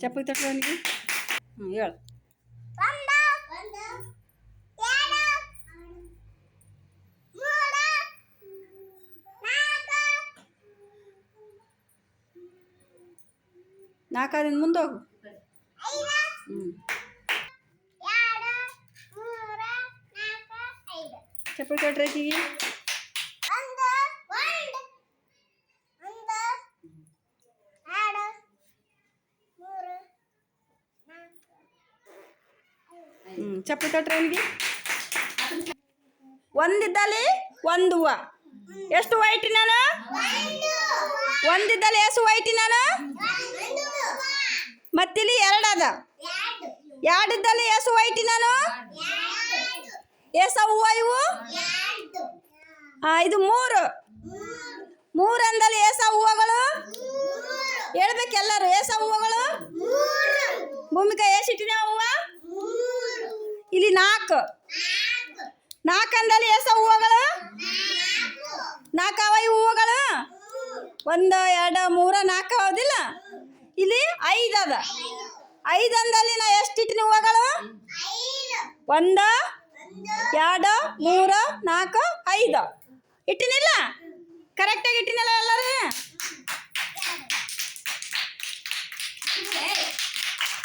ಚಪ್ಪಲಿ ತಟ್ಟೆ ಅವನಿಗೆ ಹ್ಞೂ ಹೇಳು ಎರಡು ಮೂರು ನಾಲ್ಕು ಹ್ಞೂ ಚಪ್ಪಲಿ ತಟ್ರೆ ಅವನಿಗೆ ಒಂದಿದ್ದಲ್ಲಿ ಒಂದು ಹೂವು ಎಷ್ಟು ಹೂವು ಇಟ್ಟಿ ನಾನು ಒಂದು ಒಂದಿದ್ದಲ್ಲಿ ಎಷ್ಟು ಹೂವು ಇಟ್ಟಿ ನಾನು ಒಂದು ಮತ್ತಿಲ್ಲಿ ಎರಡು ಅದ ಎರಡಿದ್ದಲ್ಲಿ ಎಸ್ ವೈಟಿ ನಾನು? ಎಸ್ ಎಸ ಹೂವು ಇವು? ಇದು ಮೂರು. ಮೂರು ಮೂರಂದಲ್ಲಿ ಏಸ ಹೂವುಗಳು? ಹೇಳ್ಬೇಕೆಲ್ಲರೂ ಏಸ ಹೂವುಗಳು? ಭೂಮಿಕ ಇಟ್ಟಿನ ಹೂವು? ಇಲ್ಲಿ ನಾಲ್ಕು. ನಾಲ್ಕು ನಾಲ್ಕಂದಲ್ಲಿ ಏಸ ಹೂವುಗಳು? ನಾಲ್ಕು. ಅವ ಹೂವುಗಳು? ಒಂದು, ಎರಡು, ಮೂರ, ನಾಲ್ಕು, ಹೌದಿಲ್ಲ? ಇಲ್ಲಿ ಐದು ಅದ. ಐದಂದಲ್ಲಿ ನಾ ಎಷ್ಟು ಇಟ್ಟಿನಿ ಹೂವುಗಳು? ಒಂದು, ಎರಡು, ಮೂರು, ನಾಲ್ಕು, ಐದು. ಇಟ್ಟಿನಿಲ್ಲ? ಕರೆಕ್ಟಾಗಿ ಇಟ್ಟಿನಲ್ಲ?